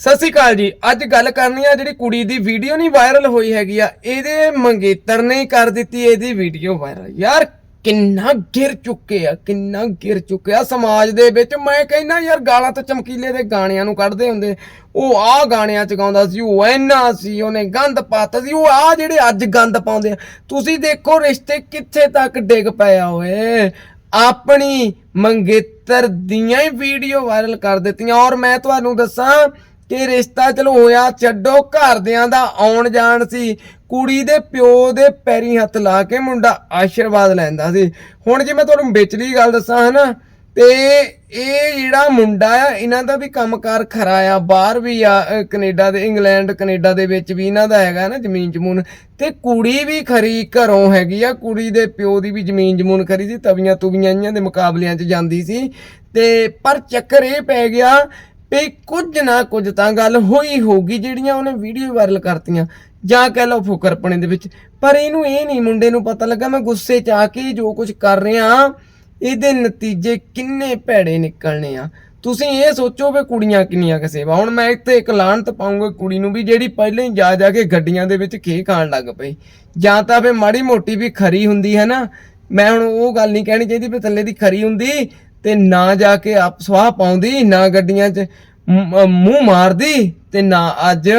ਸਤਿ ਸ਼੍ਰੀ ਅਕਾਲ ਜੀ। ਅੱਜ ਗੱਲ ਕਰਨੀ ਆ ਜਿਹੜੀ ਕੁੜੀ ਦੀ ਵੀਡੀਓ ਨਹੀਂ ਵਾਇਰਲ ਹੋਈ ਹੈਗੀ ਆ, ਇਹਦੇ ਮੰਗੇਤਰ ਨੇ ਕਰ ਦਿੱਤੀ ਇਹਦੀ ਵੀਡੀਓ ਵਾਇਰਲ ਯਾਰ, ਕਿੰਨਾ ਗਿਰ ਚੁੱਕੇ ਆ, ਕਿੰਨਾ ਗਿਰ ਚੁੱਕਿਆ ਸਮਾਜ ਦੇ ਵਿੱਚ ਮੈਂ ਕਹਿੰਦਾ ਯਾਰ, ਗਾਲਾਂ ਤਾਂ ਚਮਕੀਲੇ ਦੇ ਗਾਣਿਆਂ ਨੂੰ ਕੱਢਦੇ ਹੁੰਦੇ। ਉਹ ਆ ਗਾਣਿਆਂ ਚ ਗਾਉਂਦਾ ਸੀ, ਉਹ ਐਨਾ ਸੀ, ਉਹਨੇ ਗੰਦ ਪਾਤਾ ਸੀ, ਉਹ ਆ ਜਿਹੜੇ ਅੱਜ ਗੰਦ ਪਾਉਂਦੇ ਆ। ਤੁਸੀਂ ਦੇਖੋ ਰਿਸ਼ਤੇ ਕਿੱਥੇ ਤੱਕ ਡਿੱਗ ਪਿਆ ਆ ਓਏ। ਆਪਣੀ ਮੰਗੇਤਰ ਦੀਆਂ ਹੀ ਵੀਡੀਓ ਵਾਇਰਲ ਕਰ ਦਿੱਤੀਆਂ। ਔਰ ਮੈਂ ਤੁਹਾਨੂੰ ਦੱਸਾਂ ਕਿ ਰਿਸ਼ਤਾ ਚਲੋ ਹੋਇਆ, ਛੱਡੋ ਘਰਦਿਆਂ ਦਾ ਆਉਣ ਜਾਣ ਸੀ। ਕੁੜੀ ਦੇ ਪਿਓ ਦੇ ਪੈਰੀ ਹੱਥ ਲਾ ਕੇ ਮੁੰਡਾ ਆਸ਼ੀਰਵਾਦ ਲੈਂਦਾ ਸੀ। ਹੁਣ ਜੇ ਮੈਂ ਤੁਹਾਨੂੰ ਵਿਚਲੀ ਗੱਲ ਦੱਸਾਂ ਹਨਾ, ਤੇ ਇਹ ਜਿਹੜਾ ਮੁੰਡਾ ਆ, ਇਹਨਾਂ ਦਾ ਵੀ ਕੰਮਕਾਰ ਖਰਾ ਆ। ਬਾਹਰ ਵੀ ਆ, ਅਹ ਕੈਨੇਡਾ ਦੇ, ਇੰਗਲੈਂਡ, ਕੈਨੇਡਾ ਦੇ ਵਿੱਚ ਵੀ ਇਹਨਾਂ ਦਾ ਹੈਗਾ ਨਾ ਜ਼ਮੀਨ ਜਮੂਨ। ਤੇ ਕੁੜੀ ਵੀ ਖਰੀ ਘਰੋਂ ਹੈਗੀ ਆ। ਕੁੜੀ ਦੇ ਪਿਓ ਦੀ ਵੀ ਜ਼ਮੀਨ ਜਮੂਨ ਖਰੀ ਸੀ ਤਵੀਆਂ ਤੁਵੀਆਂ ਇਹਨਾਂ ਦੇ ਮੁਕਾਬਲਿਆਂ 'ਚ ਜਾਂਦੀ ਸੀ। ਤੇ ਪਰ ਚੱਕਰ ਇਹ ਪੈ ਗਿਆ ਵੀ ਕੁਝ ਨਾ ਕੁਝ ਤਾਂ ਗੱਲ ਹੋਈ ਹੋਊਗੀ ਜਿਹੜੀਆਂ ਉਹਨੇ ਵੀਡੀਓ ਵਾਇਰਲ ਕਰਤੀਆਂ। ਜਾਂ ਕਹਿ ਲਓ ਫੁਕਰਪਣੇ ਦੇ ਵਿੱਚ। ਪਰ ਇਹਨੂੰ ਇਹ ਨਹੀਂ, ਮੁੰਡੇ ਨੂੰ ਪਤਾ ਲੱਗਾ, ਮੈਂ ਗੁੱਸੇ 'ਚ ਆ ਕੇ ਜੋ ਕੁਝ ਕਰ ਰਿਹਾ, ਇਹਦੇ ਨਤੀਜੇ ਕਿੰਨੇ ਭੈੜੇ ਨਿਕਲਣੇ ਆ। ਤੁਸੀਂ ਇਹ ਸੋਚੋ ਵੀ ਕੁੜੀਆਂ ਕਿੰਨੀਆਂ ਕਿਸੇ ਵਾ ਹੁਣ ਮੈਂ ਇੱਥੇ ਇੱਕ ਲਾਹਨਤ ਪਾਉਂਗਾ ਕੁੜੀ ਨੂੰ ਵੀ, ਜਿਹੜੀ ਪਹਿਲਾਂ ਹੀ ਜਾ ਜਾ ਕੇ ਗੱਡੀਆਂ ਦੇ ਵਿੱਚ ਖੇ ਖਾਣ ਲੱਗ ਪਈ। ਜਾਂ ਤਾਂ ਫੇ ਮਾੜੀ ਮੋਟੀ ਵੀ ਖਰੀ ਹੁੰਦੀ ਹੈ ਨਾ। ਮੈਂ ਹੁਣ ਉਹ ਗੱਲ ਨਹੀਂ ਕਹਿਣੀ ਚਾਹੀਦੀ ਵੀ ਥੱਲੇ ਦੀ ਖਰੀ ਹੁੰਦੀ ਤੇ ਨਾ ਜਾ ਕੇ ਆਪ ਸਵਾਹ ਪਾਉਂਦੀ, ਨਾ ਗੱਡੀਆਂ 'ਚ ਮੂੰਹ ਮਾਰਦੀ ਤੇ ਨਾ ਅੱਜ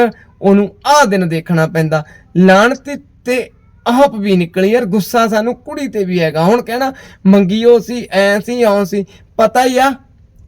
ਉਹਨੂੰ ਆਹ ਦਿਨ ਦੇਖਣਾ ਪੈਂਦਾ। ਲਾਹਨਤ ਤੇ ਆਪ ਵੀ ਨਿਕਲੀ ਯਾਰ, ਗੁੱਸਾ ਸਾਨੂੰ ਕੁੜੀ ਤੇ ਵੀ ਹੈਗਾ। ਹੁਣ ਕਹਿਣਾ ਮੰਗੀ ਉਹ ਸੀ, ਐ ਸੀ ਆਉਂ ਸੀ, ਪਤਾ ਹੀ ਆ,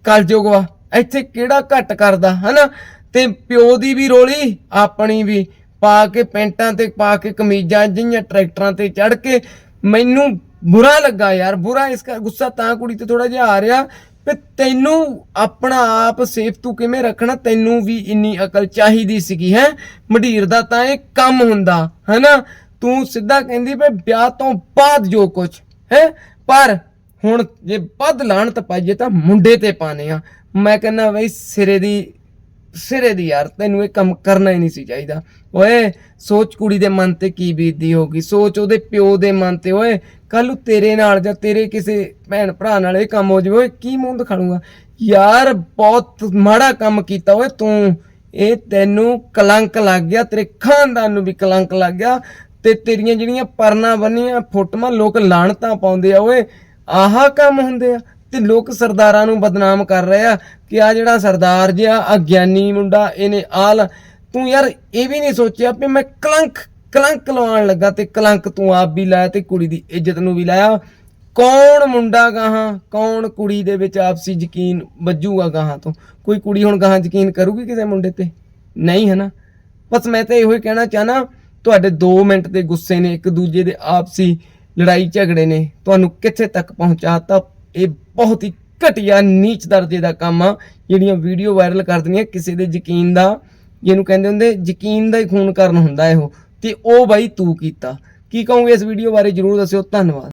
ਕਲਯੁਗ ਵਾ, ਇੱਥੇ ਕਿਹੜਾ ਘੱਟ ਕਰਦਾ, ਹਨਾ? ਤੇ ਪਿਓ ਦੀ ਵੀ ਰੋਲੀ, ਆਪਣੀ ਵੀ, ਪਾ ਕੇ ਪੈਂਟਾਂ ਤੇ, ਪਾ ਕੇ ਕਮੀਜ਼ਾਂ ਜਿਹੀਆਂ, ਟਰੈਕਟਰਾਂ ਤੇ ਚੜ ਕੇ, ਮੈਨੂੰ ਬੁਰਾ ਲੱਗਾ ਯਾਰ, ਬੁਰਾ ਇਸ ਕਰ ਗੁੱਸਾ ਤਾਂ ਕੁੜੀ ਤੇ ਥੋੜਾ ਜਿਹਾ ਆ ਰਿਹਾ ਵੀ ਤੈਨੂੰ ਆਪਣਾ ਆਪ ਸੇਫ ਤੂੰ ਕਿਵੇਂ ਰੱਖਣਾ, ਤੈਨੂੰ ਵੀ ਇੰਨੀ ਅਕਲ ਚਾਹੀਦੀ ਸੀਗੀ, ਹੈ? ਮਢੀਰ ਦਾ ਤਾਂ ਇਹ ਕੰਮ ਹੁੰਦਾ, ਹੈਨਾ? ਤੂੰ ਸਿੱਧਾ ਕਹਿੰਦੀ ਵੀ ਵਿਆਹ ਤੋਂ ਬਾਅਦ ਜੋ ਕੁਝ ਹੈ? ਪਰ ਹੁਣ ਜੇ ਵੱਧ ਲਾਹਣਤ ਪਾਈਏ ਤਾਂ ਮੁੰਡੇ ਤੇ ਪਾਣੇ ਆ। ਮੈਂ ਕਹਿੰਦਾ ਬਈ ਸਿਰੇ ਦੀ ਸਿਰੇ ਦੀ ਯਾਰ, ਤੈਨੂੰ ਇਹ ਕੰਮ ਕਰਨਾ ਹੀ ਨਹੀਂ ਸੀ ਚਾਹੀਦਾ। ਓਏ, ਸੋਚ ਕੁੜੀ ਦੇ ਮਨ ਤੇ ਕੀ ਬੀਤਦੀ ਹੋਗੀ ਸੋਚ ਉਹਦੇ ਪਿਓ ਦੇ ਮਨ ਤੇ। ਓਏ ਕੱਲ ਨੂੰ ਤੇਰੇ ਨਾਲ ਜਾਂ ਤੇਰੇ ਕਿਸੇ ਭੈਣ ਭਰਾ ਨਾਲ ਇਹ ਕੰਮ ਹੋ ਜਾਵੇ, ਓਏ, ਕੀ ਮੂੰਹ ਦਿਖਾਣੂਗਾ ਯਾਰ, ਬਹੁਤ ਮਾੜਾ ਕੰਮ ਕੀਤਾ ਓਏ ਤੂੰ। ਇਹ ਤੈਨੂੰ ਕਲੰਕ ਲੱਗ ਗਿਆ, ਤੇਰੇ ਖਾਨਦਾਨ ਨੂੰ ਵੀ ਕਲੰਕ ਲੱਗ ਗਿਆ ਤੇ ਤੇਰੀਆਂ ਜਿਹੜੀਆਂ ਪਰਨਾ ਬੰਨੀਆਂ ਫੋਟੋਆਂ ਲੋਕ ਲਾਣਤਾਂ ਪਾਉਂਦੇ ਆ ਓਏ, ਆਹਾ ਕੰਮ ਹੁੰਦੇ ਆ। ਤੇ ਲੋਕ ਸਰਦਾਰਾਂ ਨੂੰ ਬਦਨਾਮ ਕਰ ਰਹੇ ਆ ਕਿ ਆ ਜਿਹੜਾ ਸਰਦਾਰ ਜਿਹਾ ਅਗਿਆਨੀ ਮੁੰਡਾ, ਇਹਨੇ ਆਲ ਤੂੰ ਯਾਰ ਇਹ ਵੀ ਨਹੀਂ ਸੋਚਿਆ ਵੀ ਮੈਂ ਕਲੰਕ ਕਲੰਕ ਲਵਾਉਣ ਲੱਗਾ ਤੇ ਕਲੰਕ ਤੂੰ ਆਪ ਵੀ ਲਾਇਆ ਤੇ ਕੁੜੀ ਦੀ ਇੱਜ਼ਤ ਨੂੰ ਵੀ ਲਾਇਆ। ਕੌਣ ਮੁੰਡਾ ਗਾਹਾਂ, ਕੌਣ ਕੁੜੀ ਦੇ ਵਿੱਚ ਆਪਸੀ ਯਕੀਨ ਵੱਜੂਗਾ ਗਾਹਾਂ ਤੋਂ? ਕੋਈ ਕੁੜੀ ਹੁਣ ਗਾਹਾਂ ਯਕੀਨ ਕਰੂਗੀ ਕਿਸੇ ਮੁੰਡੇ ਤੇ? ਨਹੀਂ ਹੈ ਨਾ ਬਸ ਮੈਂ ਤਾਂ ਇਹੋ ਹੀ ਕਹਿਣਾ ਚਾਹਨਾ, ਤੁਹਾਡੇ 2 ਮਿੰਟ ਦੇ ਗੁੱਸੇ ਨੇ, ਇੱਕ ਦੂਜੇ ਦੇ ਆਪਸੀ ਲੜਾਈ ਝਗੜੇ ਨੇ, ਤੁਹਾਨੂੰ ਕਿੱਥੇ ਤੱਕ ਪਹੁੰਚਾਤਾ? ਇਹ ਬਹੁਤ ਹੀ ਘਟੀਆ ਨੀਚ ਦਰਜੇ ਦਾ ਕੰਮ ਆ। ਜਿਹੜੀਆਂ ਵੀਡੀਓ ਵਾਇਰਲ ਕਰ ਦਿੰਦੀਆਂ, ਕਿਸੇ ਦੇ ਯਕੀਨ ਦਾ ਇਹਨੂੰ ਕਹਿੰਦੇ ਹੁੰਦੇ, ਯਕੀਨ ਦਾ ਹੀ ਖੂਨ ਕਰਨ ਹੁੰਦਾ ਇਹੋ। ਤੇ ਉਹ ਬਾਈ ਤੂੰ ਕੀਤਾ। ਕੀ ਕਹੋਗੇ ਇਸ ਵੀਡੀਓ ਬਾਰੇ, ਜਰੂਰ ਦੱਸਿਓ। ਧੰਨਵਾਦ।